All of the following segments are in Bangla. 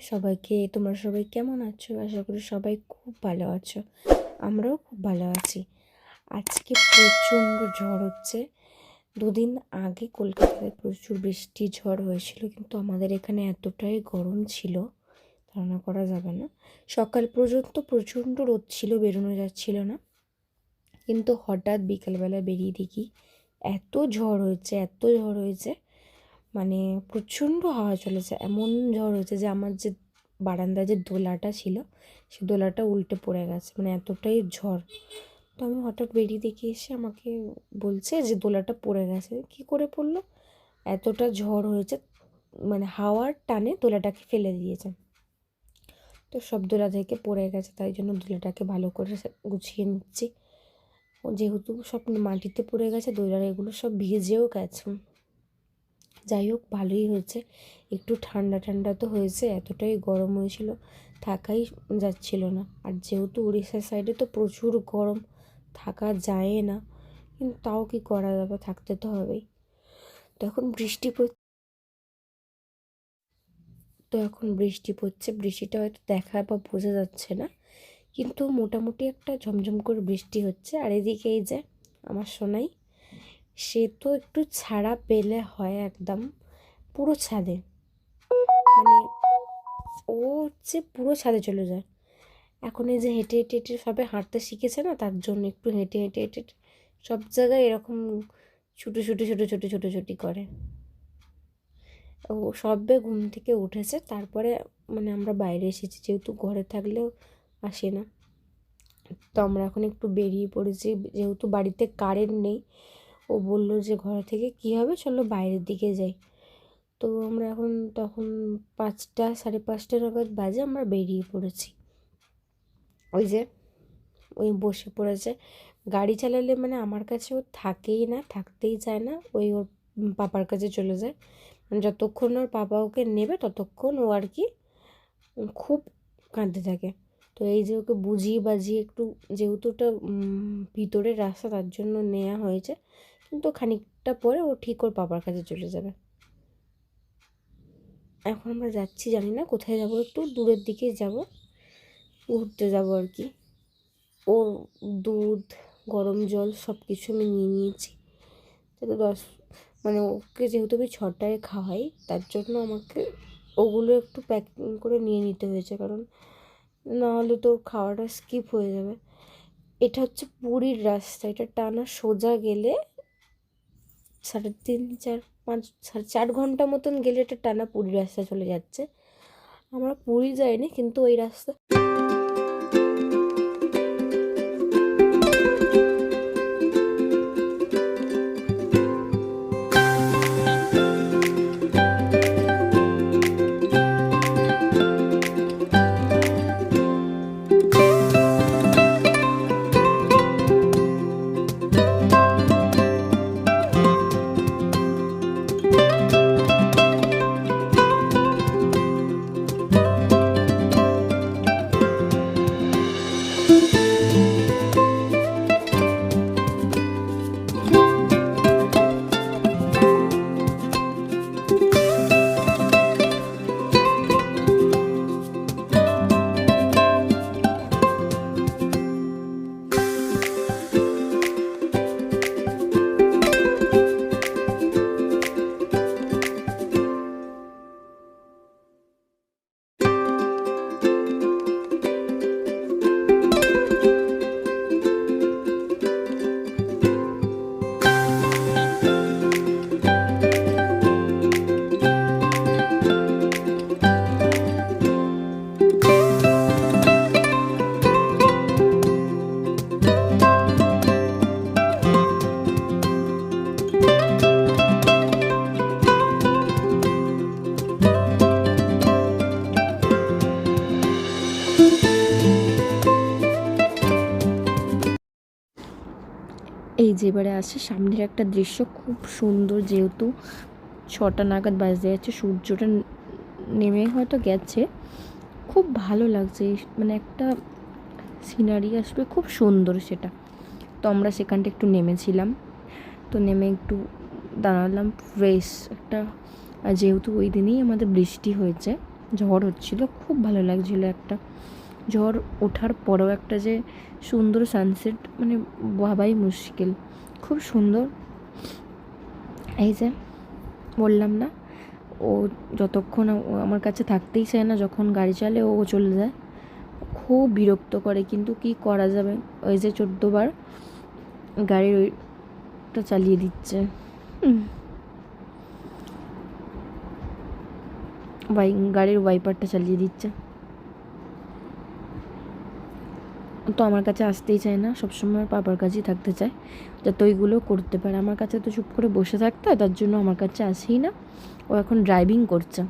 সবাইকে, তোমরা সবাই কেমন আছো? আশা করি সবাই খুব ভালো আছো। আমরাও খুব ভালো আছি। আজকে প্রচণ্ড ঝড় হচ্ছে। দুদিন আগে কলকাতায় প্রচুর বৃষ্টি, ঝড় হয়েছিল, কিন্তু আমাদের এখানে এতটাই গরম ছিল, ধারণা করা যাবে না। সকাল পর্যন্ত প্রচণ্ড রোদ ছিল, বেরোনো যাচ্ছিল না। কিন্তু হঠাৎ বিকালবেলা বেরিয়ে দেখি, এত ঝড় হয়েছে, এত ঝড় হয়েছে। মানে প্রচণ্ড হাওয়া চলেছে। এমন ঝড় হয়েছে যে আমার যে বারান্দায় যে দোলাটা ছিল, সে দোলাটা উল্টে পড়ে গেছে মানে এতটাই ঝড়। তো আমি হঠাৎ বেরিয়ে দেখে এসে আমাকে বলছে যে দোলাটা পড়ে গেছে। কি করে পড়ল? এতটা ঝড় হয়েছে মানে হাওয়ার টানে দোলাটাকে ফেলে দিয়েছে। তো সব দোলা থেকে পড়ে গেছে, তাই জন্য দোলাটাকে ভালো করে গুছিয়ে নিচ্ছি। যেহেতু সব মাটিতে পড়ে গেছে, দোলার এগুলো সব ভিজেও গেছে। যাই হোক, ভালোই হয়েছে। একটু ঠান্ডা ঠান্ডা তো হয়েছে, এতটাই গরম হয়েছিল, থাকাই যাচ্ছিল না। আর যেহেতু উড়িষ্যার সাইডে তো প্রচুর গরম, থাকা যায় না, কিন্তু তাও কি করা যাবে, থাকতে তো হবেই। তো এখন বৃষ্টি তো এখন বৃষ্টি পড়ছে, বৃষ্টিটা হয়তো দেখা বা বোঝা যাচ্ছে না, কিন্তু মোটামুটি একটা ঝমঝম করে বৃষ্টি হচ্ছে। আর এদিকে এই যে, আমার সোনাই সে তো একটু ছাড়া পেলে হয় একদম, পুরো ছাদে। মানে ও হচ্ছে পুরো ছাদে চলে যায়। এখন এই যে হেঁটে হেঁটে হেঁটে সবে হাঁটতে শিখেছে না, তার জন্য একটু হেঁটে হেঁটে হেঁটে সব জায়গায় এরকম ছুটো ছুটো ছোটো ছোটো ছোটো ছুটি করে। ও সবে ঘুম থেকে উঠেছে, তারপরে মানে আমরা বাইরে এসেছি, যেহেতু ঘরে থাকলেও আসে না। তো আমরা এখন একটু বেরিয়ে পড়েছি, যেহেতু বাড়িতে কারেন্ট নেই ও বলল যে ঘর থেকে কী হবে? চলো বাইরের দিকে যাই। তো আমরা এখন তখন পাঁচটা, সাড়ে পাঁচটা নাগাদ বাজে আমরা বেরিয়ে পড়েছি। ওই যে, ওই বসে পড়েছে। গাড়ি চালালে মানে আমার কাছে ও থাকেই না, থাকতেই চায় না। ওই ওর পাপার কাছে চলে যায়। মানে যতক্ষণ ওর পাপা ওকে নেবে ততক্ষণ ও আর কি খুব কাঁদতে থাকে। তো এই যে ওকে বুঝিয়ে বাজিয়ে একটু যেহেতু ওটা ভিতরের রাস্তা তার জন্য নেওয়া হয়েছে কিন্তু খানিকটা পরে ও ঠিক ওর বাবার কাছে চলে যাবে। এখন আমরা যাচ্ছি, জানি না কোথায় যাব, একটু দূরের দিকে যাব, ঘুরতে যাব আর কি। ওর দুধ, গরম জল সব কিছু আমি নিয়ে নিয়েছি। যাতে দশ মানে ওকে যেহেতু আমি ছটায় খাওয়াই, তার জন্য আমাকে ওগুলো একটু প্যাকিং করে নিয়ে নিতে হয়েছে, কারণ নাহলে তো খাওয়াটা স্কিপ হয়ে যাবে। এটা হচ্ছে পুরীর রাস্তা, এটা টানা সোজা গেলে সাড়ে তিন, চার, পাঁচ, সাড়ে চার ঘণ্টা মতন গেলে একটা টানা পুরী রাস্তা চলে যাচ্ছে। আমরা পুরী যাইনি, কিন্তু ওই রাস্তা এই যে এবারে আছে সামনের একটা দৃশ্য খুব সুন্দর যেহেতু ছটা নাগাদ বাজতে যাচ্ছে, সূর্যটা নেমে হয়তো গেছে। খুব ভালো লাগছে মানে একটা সিনারি আসবে খুব সুন্দর সেটা। তো আমরা সেখানটা একটু নেমেছিলাম, তো নেমে একটু দাঁড়ালাম ফ্রেশ একটা যেহেতু ওই দিনেই আমাদের বৃষ্টি হয়েছে, ঝড় হচ্ছিল, খুব ভালো লাগছিল একটা ঝড় ওঠার পরেও একটা যে সুন্দর সানসেট মানে ভাবাই মুশকিল। খুব সুন্দর। এই যে, বললাম না, ও যতক্ষণ আমার কাছে থাকতেই চায় না, যখন গাড়ি চালে ও চলে যায়, খুব বিরক্ত করে, কিন্তু কি করা যাবে? ওই যে চোদ্দোবার গাড়ির ওইটা চালিয়ে দিচ্ছে। গাড়ির ওয়াইপারটা চালিয়ে দিচ্ছে। তো আমার কাছে আসতেই চায় না, সবসময় বাবার কাছেই থাকতে চায়, যাতে ওইগুলো করতে পারে। আমার কাছে তো চুপ করে বসে থাকতে তার জন্য আমার কাছে আসেই না। ও এখন ড্রাইভিং করছে।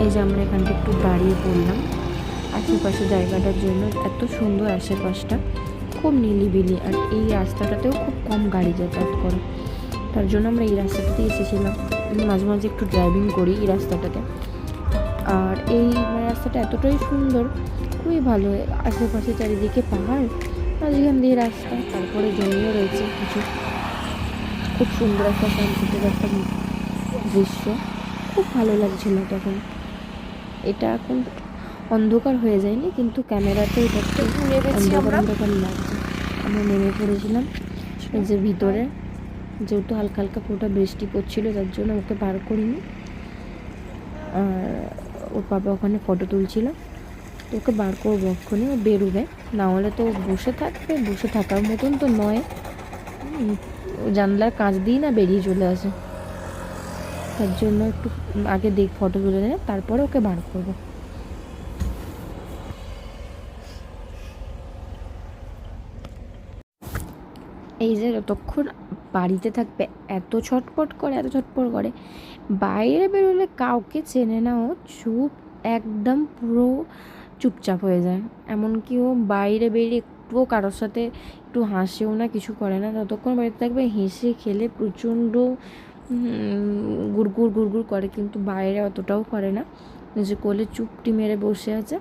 এই যে আমরা এখানটা একটু দাঁড়িয়ে পড়লাম, আশেপাশে জায়গাটার জন্য এত সুন্দর আশেপাশটা, খুব নিলিবিলি, আর এই রাস্তাটাতেও খুব কম গাড়ি যাতায়াত করে। তার জন্য আমরা এই রাস্তাটাতে এসেছিলাম। আমি মাঝে মাঝে একটু ড্রাইভিং করি এই রাস্তাটাতে। আর এই মানে রাস্তাটা এতটাই সুন্দর, খুবই ভালো। আশেপাশে চারিদিকে পাহাড়, মাঝখান দিয়ে রাস্তা, তারপরে জমিও রয়েছে কিছু। খুব সুন্দর একটা শান্তিতে একটা দৃশ্য। খুব ভালো লাগছিল তখন। এটা এখন অন্ধকার হয়ে যায়নি কিন্তু ক্যামেরাতে এটা একটু অন্ধকার অন্ধকার লাগছে। আমরা নেমে পড়েছিলাম যে ভিতরে। যেহেতু হালকা হালকা পুরোটা বৃষ্টি পড়ছিল যার জন্য ওকে বার করিনি। আর ওর বাবা ওখানে ফটো তুলছিল। তো ওকে বার করব ওখানে ও বেরোবে। না হলে তো বসে থাকবে বসে থাকার মতন তো নয়। ও জানলার কাঁচ দিয়েই না বেরিয়ে চলে আসে। তার জন্য একটু আগে দেখ ফটো তুলে নেয় তারপরে ওকে বার করব। এই যে যতক্ষণ বাড়িতে থাকবে, এত ছটপট করে, এত ছটপট করে, বাইরে বেরোলে কাউকে চেনে না ও, চুপ একদম পুরো চুপচাপ হয়ে যায়। এমনকি ও বাইরে বেরিয়ে একটুও কারোর সাথে একটু হাসেও না, কিছু করে না। যতক্ষণ বাড়িতে থাকবে, হেসে খেলে প্রচণ্ড গুড়গুড় গুড়গুড় করে, কিন্তু বাইরে অতটাও করে না। নিজে কোলে চুপটি মেরে বসে আছে।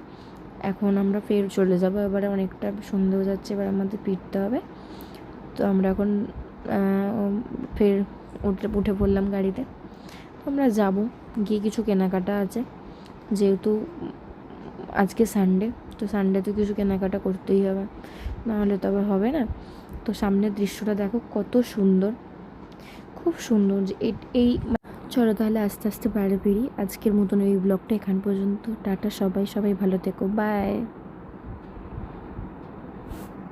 এখন আমরা ফের চলে যাব। এবারে অনেকটা সন্ধে হয়ে যাচ্ছে, এবার আমাদের ফিরতে হবে। তো আমরা এখন ফের উঠে উঠে পড়লাম গাড়িতে। আমরা যাব। গিয়ে কিছু কেনাকাটা আছে। যেহেতু আজকে সানডে তো সানডে তো কিছু কেনাকাটা করতেই হবে। নাহলে তো আবার হবে না। তো সামনের দৃশ্যটা দেখো, কত সুন্দর। খুব সুন্দর যে এই- চলো তাহলে আস্তে আস্তে বাইরে বেরিয়ে আজকের মতন এই ব্লগটা এখান পর্যন্ত। টাটা সবাই সবাই ভালো থেকো। বাই